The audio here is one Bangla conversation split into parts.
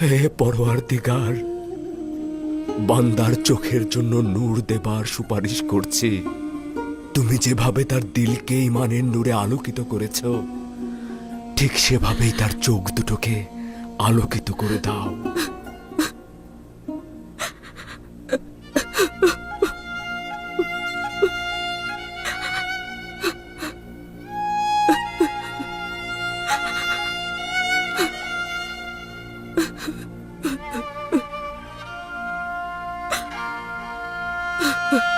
হে পরোয়ার দিগার বান্দার চোখের জন্য নূর দেবার সুপারিশ করছি। তুমি যেভাবে তার দিলকে ইমানের নূরে আলোকিত করেছ, ঠিক সেভাবেই তার চোখ দুটোকে আলোকিত করে দাও।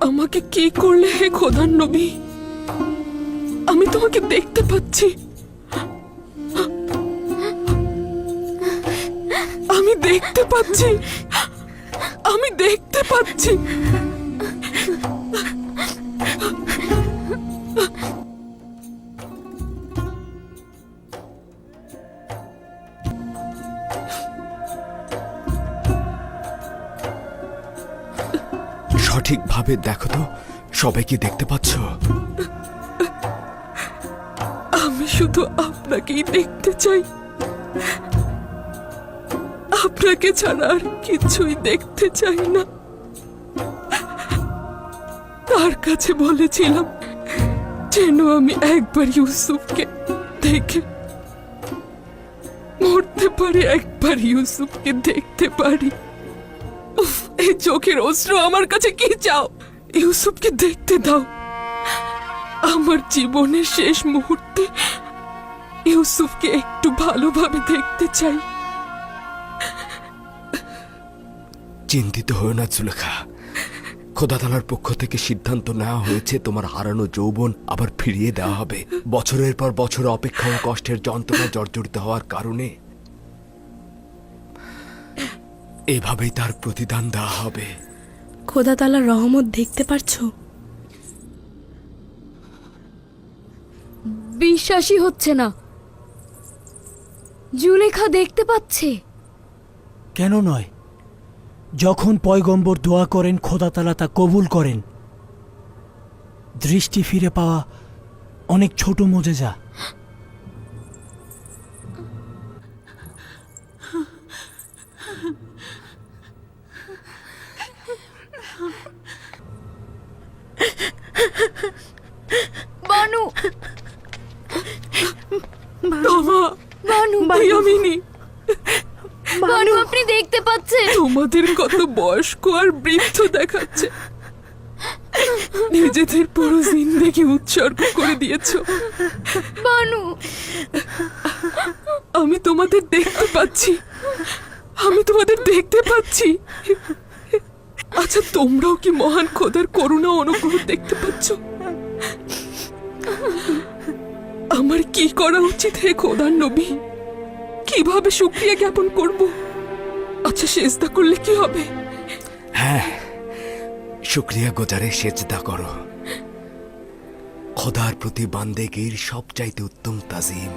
আমাকে কি করলে হে খোদার নবী? আমি তোমাকে দেখতে পাচ্ছি। আমি দেখতে পাচ্ছি। আমি দেখতে পাচ্ছি। সঠিকভাবে দেখো তো সবাই কি দেখতে পাচ্ছ? আমি শুধু আপনাকেই দেখতে চাই। আপনাকে ছাড়া আর কিছুই দেখতে চাই না। তার কাছে বলেছিলাম যেন আমি একবার ইউসুফকে দেখে মরতে পারি একবার ইউসুফকে দেখতে পারি। উফ, এই চোখের অস্ত্র আমার কাছে কি চাও? ইউসুফকে দেখতে দাও। আমার জীবনের শেষ মুহূর্তে ইউসুফকে একটু ভালোভাবে দেখতে চাই। চিন্তিত হয়ে না, জুলেখা। খোদা তালার পক্ষ থেকে সিদ্ধান্ত নেওয়া হয়েছে, তোমার হারানো যৌবন আবার ফিরিয়ে দেওয়া হবে। বছরের পর বছর অপেক্ষা ও কষ্টের যন্ত্রণা জর্জরিত হওয়ার কারণে। এভাবেই তার প্রতিদান দেওয়া হবে। খোদা তালার রহমত দেখতে পারছ? বিশ্বাসই হচ্ছে না। জুলেখা দেখতে পাচ্ছে। কেন নয়? যখন পয়গম্বর দোয়া করেন খোদাতালা তা কবুল করেন। দৃষ্টি ফিরে পাওয়া অনেক ছোট মোজেজা। ভাইয়ামিনী বানু আপনি দেখতে পাচ্ছেন। তোমাদের কত বয়স্ক আর বৃদ্ধ দেখাচ্ছে। নিজেদের পুরো জিন্দেগি উৎসর্গ করে দিয়েছ। বানু। আমি তোমাদের দেখতে পাচ্ছি। আমি তোমাদের দেখতে পাচ্ছি। আচ্ছা তোমরাও কি মহান খোদার করুণা অনুগ্রহ দেখতে পাচ্ছ? আমার কি করা উচিত হে খোদার নবী? কীভাবে শুক্রিয়া জ্ঞাপন করব? আচ্ছা সেজদা করলে কি হবে? হ্যাঁ শুক্রিয়া গোজারে সেজদা করো। খোদার প্রতি বান্দেগীর সবচাইতে উত্তম তাজিম।